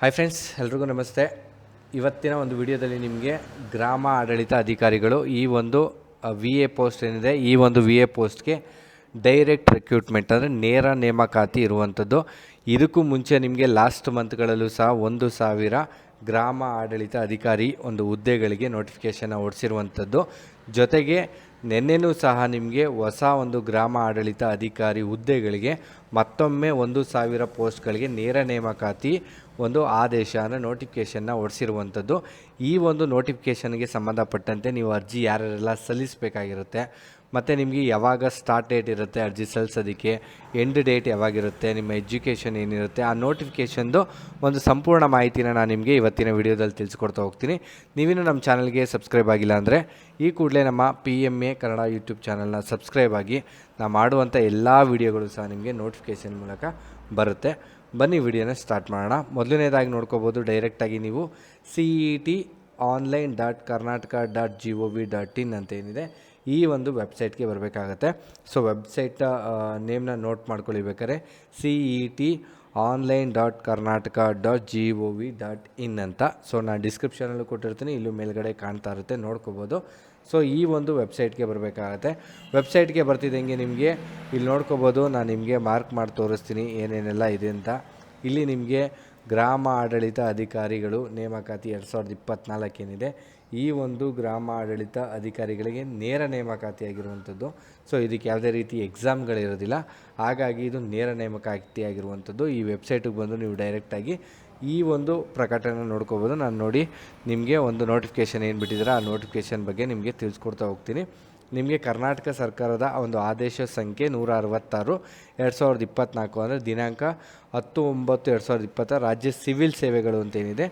Hi friends ಎಲ್ರಿಗೂ ನಮಸ್ತೆ. ಇವತ್ತಿನ ಒಂದು ವಿಡಿಯೋದಲ್ಲಿ ನಿಮಗೆ ಗ್ರಾಮ ಆಡಳಿತ ಅಧಿಕಾರಿಗಳು ಈ ಒಂದು ವಿ ಎ ಪೋಸ್ಟ್ ಏನಿದೆ, ಈ ಒಂದು ವಿ ಎ ಪೋಸ್ಟ್ಗೆ ಡೈರೆಕ್ಟ್ ರಿಕ್ರೂಟ್ಮೆಂಟ್ ಅಂದರೆ ನೇರ ನೇಮಕಾತಿ ಇರುವಂಥದ್ದು. ಇದಕ್ಕೂ ಮುಂಚೆ ನಿಮಗೆ ಲಾಸ್ಟ್ ಮಂತ್ಗಳಲ್ಲೂ ಸಹ ಒಂದು ಸಾವಿರ ಗ್ರಾಮ ಆಡಳಿತ ಅಧಿಕಾರಿ ಒಂದು ಹುದ್ದೆಗಳಿಗೆ ನೋಟಿಫಿಕೇಷನ್ನ ಹೊಡಿಸಿರುವಂಥದ್ದು. ಜೊತೆಗೆ ನಿನ್ನೆನೂ ಸಹ ನಿಮಗೆ ಹೊಸ ಒಂದು ಗ್ರಾಮ ಆಡಳಿತ ಅಧಿಕಾರಿ ಹುದ್ದೆಗಳಿಗೆ ಮತ್ತೊಮ್ಮೆ ಒಂದು ಸಾವಿರ ಪೋಸ್ಟ್ಗಳಿಗೆ ನೇರ ನೇಮಕಾತಿ, ಒಂದು ಆದೇಶ ಅಂದರೆ ನೋಟಿಫಿಕೇಷನ್ನ ಹೊಡಿಸಿರುವಂಥದ್ದು ಈ ಒಂದು ನೋಟಿಫಿಕೇಷನ್ಗೆ ಸಂಬಂಧಪಟ್ಟಂತೆ ನೀವು ಅರ್ಜಿ ಯಾರ್ಯಾರೆಲ್ಲ ಸಲ್ಲಿಸಬೇಕಾಗಿರುತ್ತೆ, ಮತ್ತು ನಿಮಗೆ ಯಾವಾಗ ಸ್ಟಾರ್ಟ್ ಡೇಟ್ ಇರುತ್ತೆ, ಅರ್ಜಿ ಸಲ್ಲಿಸೋದಕ್ಕೆ ಎಂಡ್ ಡೇಟ್ ಯಾವಾಗಿರುತ್ತೆ, ನಿಮ್ಮ ಎಜುಕೇಷನ್ ಏನಿರುತ್ತೆ, ಆ ನೋಟಿಫಿಕೇಷನ್ದು ಒಂದು ಸಂಪೂರ್ಣ ಮಾಹಿತಿನ ನಾನು ನಿಮಗೆ ಇವತ್ತಿನ ವಿಡಿಯೋದಲ್ಲಿ ತಿಳಿಸ್ಕೊಡ್ತಾ ಹೋಗ್ತೀನಿ. ನೀವಿನ್ನೂ ನಮ್ಮ ಚಾನಲ್ಗೆ ಸಬ್ಸ್ಕ್ರೈಬ್ ಆಗಿಲ್ಲ ಅಂದರೆ, ಈ ಕೂಡಲೇ ನಮ್ಮ P M A Kannada YouTube ಚಾನಲ್ನ ಸಬ್ಸ್ಕ್ರೈಬ್ ಆಗಿ ನಾವು ಮಾಡುವಂಥ ಎಲ್ಲ ವೀಡಿಯೋಗಳು ಸಹ ನಿಮಗೆ ನೋಟಿಫಿಕೇಷನ್ ಮೂಲಕ ಬರುತ್ತೆ. ಬನ್ನಿ ವಿಡಿಯೋನ ಸ್ಟಾರ್ಟ್ ಮಾಡೋಣ. ಮೊದಲನೇದಾಗಿ ನೋಡ್ಕೋಬೋದು ಡೈರೆಕ್ಟಾಗಿ ನೀವು C E T online dot Karnataka dot G O V dot in ಅಂತ ಏನಿದೆ. ಈ ಒಂದು ವೆಬ್ಸೈಟ್ಗೆ ಬರಬೇಕಾಗತ್ತೆ. ಸೊ ವೆಬ್ಸೈಟ್ ನೇಮ್ನ ನೋಟ್ ಮಾಡ್ಕೊಳ್ಳಿ ಬೇಕಾದ್ರೆ C E T online dot Karnataka dot G O V dot in ಅಂತ. ಸೊ, ನಾನು ಡಿಸ್ಕ್ರಿಪ್ಷನಲ್ಲೂ ಕೊಟ್ಟಿರ್ತೀನಿ, ಇಲ್ಲೂ ಮೇಲ್ಗಡೆ ಕಾಣ್ತಾ ಇರುತ್ತೆ, ನೋಡ್ಕೋಬೋದು. ಸೊ, ಈ ಒಂದು ವೆಬ್ಸೈಟ್ಗೆ ಬರಬೇಕಾಗತ್ತೆ. ವೆಬ್ಸೈಟ್ಗೆ ಬರ್ತಿದ್ದಂಗೆ ನಿಮಗೆ ಇಲ್ಲಿ ನೋಡ್ಕೋಬೋದು, ನಾನು ನಿಮಗೆ ಮಾರ್ಕ್ ಮಾಡಿ ತೋರಿಸ್ತೀನಿ, ಏನೇನೆಲ್ಲ ಇದೆ ಅಂತ. ಇಲ್ಲಿ ನಿಮಗೆ ಗ್ರಾಮ ಆಡಳಿತ ಅಧಿಕಾರಿಗಳು ನೇಮಕಾತಿ ಎರಡು ಸಾವಿರದ ಇಪ್ಪತ್ತ್ನಾಲ್ಕೇನಿದೆ ಈ ಒಂದು ಗ್ರಾಮ ಆಡಳಿತ ಅಧಿಕಾರಿಗಳಿಗೆ ನೇರ ನೇಮಕಾತಿಯಾಗಿರುವಂಥದ್ದು. ಸೊ ಇದಕ್ಕೆ ಯಾವುದೇ ರೀತಿ ಎಕ್ಸಾಮ್ಗಳಿರೋದಿಲ್ಲ ಹಾಗಾಗಿ ಇದು ನೇರ ನೇಮಕಾತಿಯಾಗಿರುವಂಥದ್ದು. ಈ ವೆಬ್ಸೈಟಿಗೆ ಬಂದು ನೀವು ಡೈರೆಕ್ಟಾಗಿ ಈ ಒಂದು ಪ್ರಕಟಣೆ ನೋಡ್ಕೋಬೋದು. ನಾನು ನೋಡಿ ನಿಮಗೆ ಒಂದು ನೋಟಿಫಿಕೇಷನ್ ಏನು ಬಿಟ್ಟಿದ್ದೀರಾ, ಆ ನೋಟಿಫಿಕೇಷನ್ ಬಗ್ಗೆ ನಿಮಗೆ ತಿಳಿಸ್ಕೊಡ್ತಾ ಹೋಗ್ತೀನಿ. ನಿಮಗೆ ಕರ್ನಾಟಕ ಸರ್ಕಾರದ ಒಂದು ಆದೇಶ ಸಂಖ್ಯೆ ನೂರ ಅರವತ್ತಾರು ಎರಡು ಸಾವಿರದ ಇಪ್ಪತ್ತ್ನಾಲ್ಕು ಅಂದರೆ ದಿನಾಂಕ ಹತ್ತು ಒಂಬತ್ತು ಎರಡು ಸಾವಿರದ ಇಪ್ಪತ್ತ ರಾಜ್ಯ ಸಿವಿಲ್ ಸೇವೆಗಳು ಅಂತ ಏನಿದೆ.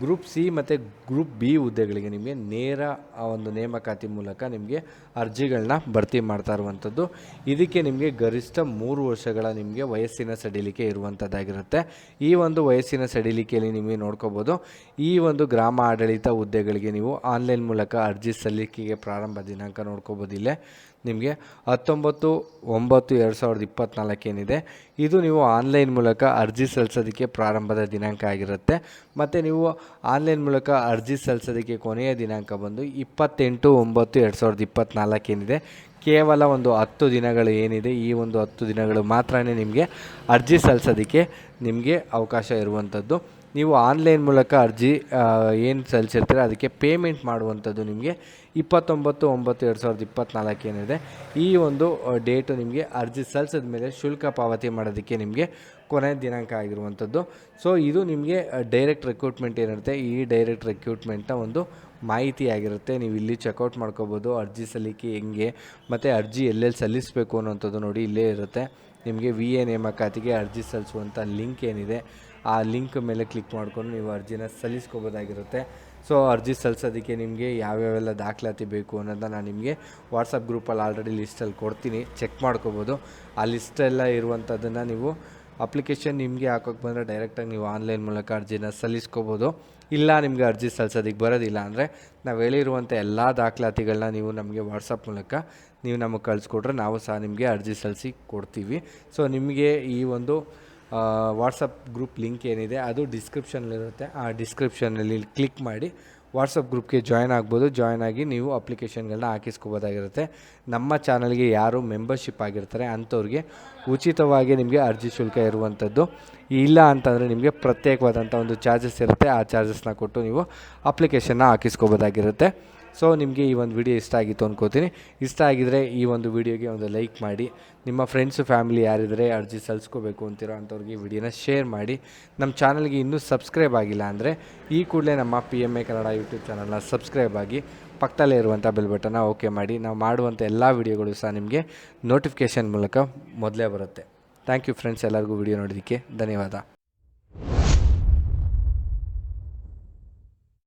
ಗ್ರೂಪ್ ಸಿ ಮತ್ತು ಗ್ರೂಪ್ ಬಿ ಹುದ್ದೆಗಳಿಗೆ ನಿಮಗೆ ನೇರ ಆ ಒಂದು ನೇಮಕಾತಿ ಮೂಲಕ ನಿಮಗೆ ಅರ್ಜಿಗಳನ್ನ ಭರ್ತಿ ಮಾಡ್ತಾ ಇರುವಂಥದ್ದು. ಇದಕ್ಕೆ ನಿಮಗೆ ಗರಿಷ್ಠ ಮೂರು ವರ್ಷಗಳ ನಿಮಗೆ ವಯಸ್ಸಿನ ಸಡಿಲಿಕೆ ಇರುವಂಥದ್ದಾಗಿರುತ್ತೆ. ಈ ಒಂದು ವಯಸ್ಸಿನ ಸಡಿಲಿಕೆಯಲ್ಲಿ ನಿಮಗೆ ನೋಡ್ಕೋಬೋದು. ಈ ಒಂದು ಗ್ರಾಮ ಆಡಳಿತ ಹುದ್ದೆಗಳಿಗೆ ನೀವು ಆನ್ಲೈನ್ ಮೂಲಕ ಅರ್ಜಿ ಸಲ್ಲಿಕೆಗೆ ಪ್ರಾರಂಭ ದಿನಾಂಕ ನೋಡ್ಕೋಬೋದು ಇಲ್ಲೇ. ನಿಮಗೆ ಹತ್ತೊಂಬತ್ತು, ಒಂಬತ್ತು, ಎರಡು ಸಾವಿರದ ಇಪ್ಪತ್ತ್ನಾಲ್ಕೇನಿದೆ ಇದು ನೀವು ಆನ್ಲೈನ್ ಮೂಲಕ ಅರ್ಜಿ ಸಲ್ಲಿಸೋದಕ್ಕೆ ಪ್ರಾರಂಭದ ದಿನಾಂಕ ಆಗಿರುತ್ತೆ. ಮತ್ತು ನೀವು ಆನ್ಲೈನ್ ಮೂಲಕ ಅರ್ಜಿ ಸಲ್ಲಿಸೋದಕ್ಕೆ ಕೊನೆಯ ದಿನಾಂಕ ಬಂದು ಇಪ್ಪತ್ತೆಂಟು ಒಂಬತ್ತು ಎರಡು ಸಾವಿರದ ಇಪ್ಪತ್ತ್ನಾಲ್ಕೇನಿದೆ ಕೇವಲ ಒಂದು ಹತ್ತು ದಿನಗಳು ಏನಿದೆ, ಈ ಒಂದು ಹತ್ತು ದಿನಗಳು ಮಾತ್ರ ನಿಮಗೆ ಅರ್ಜಿ ಸಲ್ಲಿಸೋದಕ್ಕೆ ನಿಮಗೆ ಅವಕಾಶ ಇರುವಂಥದ್ದು. ನೀವು ಆನ್ಲೈನ್ ಮೂಲಕ ಅರ್ಜಿ ಏನು ಸಲ್ಲಿಸಿರ್ತೀರ ಅದಕ್ಕೆ ಪೇಮೆಂಟ್ ಮಾಡುವಂಥದ್ದು ನಿಮಗೆ ಇಪ್ಪತ್ತೊಂಬತ್ತು, ಒಂಬತ್ತು, ಎರಡು ಸಾವಿರದ ಇಪ್ಪತ್ತ್ನಾಲ್ಕು ಏನಿದೆ. ಈ ಒಂದು ಡೇಟು ನಿಮಗೆ ಅರ್ಜಿ ಸಲ್ಲಿಸಿದ ಮೇಲೆ ಶುಲ್ಕ ಪಾವತಿ ಮಾಡೋದಕ್ಕೆ ನಿಮಗೆ ಕೊನೆಯ ದಿನಾಂಕ ಆಗಿರುವಂಥದ್ದು. ಸೊ, ಇದು ನಿಮಗೆ ಡೈರೆಕ್ಟ್ ರಿಕ್ರೂಟ್ಮೆಂಟ್ ಏನಿರುತ್ತೆ, ಈ ಡೈರೆಕ್ಟ್ ರಿಕ್ರೂಟ್ಮೆಂಟ್ನ ಒಂದು ಮಾಹಿತಿ ಆಗಿರುತ್ತೆ. ನೀವು ಇಲ್ಲಿ ಚೆಕ್ಔಟ್ ಮಾಡ್ಕೋಬೋದು, ಅರ್ಜಿ ಸಲ್ಲಿಕೆ ಹೆಂಗೆ, ಮತ್ತು ಅರ್ಜಿ ಎಲ್ಲೆಲ್ಲಿ ಸಲ್ಲಿಸಬೇಕು ಅನ್ನೋಂಥದ್ದು ನೋಡಿ ಇಲ್ಲೇ ಇರುತ್ತೆ. ನಿಮಗೆ ವಿ ಎ ನೇಮಕಾತಿಗೆ ಅರ್ಜಿ ಸಲ್ಲಿಸುವಂಥ ಲಿಂಕ್ ಏನಿದೆ ಆ ಲಿಂಕ್ ಮೇಲೆ ಕ್ಲಿಕ್ ಮಾಡಿಕೊಂಡು ನೀವು ಅರ್ಜಿನ ಸಲ್ಲಿಸ್ಕೋಬೋದಾಗಿರುತ್ತೆ. ಸೊ ಅರ್ಜಿ ಸಲ್ಲಿಸೋದಕ್ಕೆ ನಿಮಗೆ ಯಾವ್ಯಾವೆಲ್ಲ ದಾಖಲಾತಿ ಬೇಕು ಅನ್ನೋದನ್ನ ನಾನು ನಿಮಗೆ ವಾಟ್ಸಪ್ ಗ್ರೂಪಲ್ಲಿ ಆಲ್ರೆಡಿ ಲಿಸ್ಟಲ್ಲಿ ಕೊಡ್ತೀನಿ. ಚೆಕ್ ಮಾಡ್ಕೋಬೋದು. ಆ ಲಿಸ್ಟೆಲ್ಲ ಇರುವಂಥದ್ದನ್ನು ನೀವು ಅಪ್ಲಿಕೇಶನ್ ನಿಮಗೆ ಹಾಕೋಕ್ಕೆ ಬಂದರೆ ಡೈರೆಕ್ಟಾಗಿ ನೀವು ಆನ್ಲೈನ್ ಮೂಲಕ ಅರ್ಜಿನ ಸಲ್ಲಿಸ್ಕೋಬೋದು. ಇಲ್ಲ ನಿಮಗೆ ಅರ್ಜಿ ಸಲ್ಲಿಸೋದಕ್ಕೆ ಬರೋದಿಲ್ಲ ಅಂದರೆ ನಾವು ಹೇಳಿರುವಂಥ ಎಲ್ಲ ದಾಖಲಾತಿಗಳನ್ನ ನೀವು ನಮಗೆ ವಾಟ್ಸಪ್ ಮೂಲಕ ನೀವು ನಮಗೆ ಕಳಿಸ್ಕೊಟ್ರೆ ನಾವು ಸಹ ನಿಮಗೆ ಅರ್ಜಿ ಸಲ್ಲಿಸಿ ಕೊಡ್ತೀವಿ. ಸೊ ನಿಮಗೆ ಈ ಒಂದು ವಾಟ್ಸಪ್ ಗ್ರೂಪ್ ಲಿಂಕ್ ಏನಿದೆ, ಅದು ಡಿಸ್ಕ್ರಿಪ್ಷನಲ್ಲಿರುತ್ತೆ ಆ ಡಿಸ್ಕ್ರಿಪ್ಷನಲ್ಲಿ ಕ್ಲಿಕ್ ಮಾಡಿ ವಾಟ್ಸಪ್ ಗ್ರೂಪ್ಗೆ ಜಾಯ್ನ್ ಆಗ್ಬೋದು. ಜಾಯ್ನ್ ಆಗಿ ನೀವು ಅಪ್ಲಿಕೇಶನ್ಗಳನ್ನ ಹಾಕಿಸ್ಕೋಬೋದಾಗಿರುತ್ತೆ. ನಮ್ಮ ಚಾನಲ್ಗೆ ಯಾರು ಮೆಂಬರ್ಶಿಪ್ ಆಗಿರ್ತಾರೆ, ಅಂಥವ್ರಿಗೆ ಉಚಿತವಾಗಿ ನಿಮಗೆ ಅರ್ಜಿ ಶುಲ್ಕ ಇರುವಂಥದ್ದು. ಇಲ್ಲ ಅಂತಂದರೆ ನಿಮಗೆ ಪ್ರತ್ಯೇಕವಾದಂಥ ಒಂದು ಚಾರ್ಜಸ್ ಇರುತ್ತೆ. ಆ ಚಾರ್ಜಸ್ನ ಕೊಟ್ಟು ನೀವು ಅಪ್ಲಿಕೇಶನ್ನ ಹಾಕಿಸ್ಕೋಬೋದಾಗಿರುತ್ತೆ. ಸೊ ನಿಮಗೆ ಈ ಒಂದು ವಿಡಿಯೋ ಇಷ್ಟ ಆಗಿತ್ತು ಅಂದ್ಕೋತೀನಿ ಇಷ್ಟ ಆಗಿದರೆ ಈ ಒಂದು ವಿಡಿಯೋಗೆ ಒಂದು ಲೈಕ್ ಮಾಡಿ. ನಿಮ್ಮ ಫ್ರೆಂಡ್ಸು ಫ್ಯಾಮಿಲಿ ಯಾರಿದ್ರೆ ಅರ್ಜಿ ಸಲ್ಲಿಸ್ಕೋಬೇಕು ಅಂತಿರೋ ಅಂಥವ್ರಿಗೆ ಈ ವಿಡಿಯೋನ ಶೇರ್ ಮಾಡಿ. ನಮ್ಮ ಚಾನಲ್ಗೆ ಇನ್ನೂ ಸಬ್ಸ್ಕ್ರೈಬ್ ಆಗಿಲ್ಲ ಅಂದರೆ ಈ ಕೂಡಲೇ ನಮ್ಮ P M A Kannada YouTube ಚಾನಲ್ನ ಸಬ್ಸ್ಕ್ರೈಬ್ ಆಗಿ ಪಕ್ಕದಲ್ಲೇ ಇರುವಂಥ ಬೆಲ್ ಬಟನ್ನ ಓಕೆ ಮಾಡಿ. ನಾವು ಮಾಡುವಂಥ ಎಲ್ಲ ವಿಡಿಯೋಗಳು ಸಹ ನಿಮಗೆ ನೋಟಿಫಿಕೇಷನ್ ಮೂಲಕ ಮೊದಲೇ ಬರುತ್ತೆ. ಥ್ಯಾಂಕ್ ಯು ಫ್ರೆಂಡ್ಸ್ ಎಲ್ಲರಿಗೂ ವಿಡಿಯೋ ನೋಡೋದಕ್ಕೆ ಧನ್ಯವಾದ.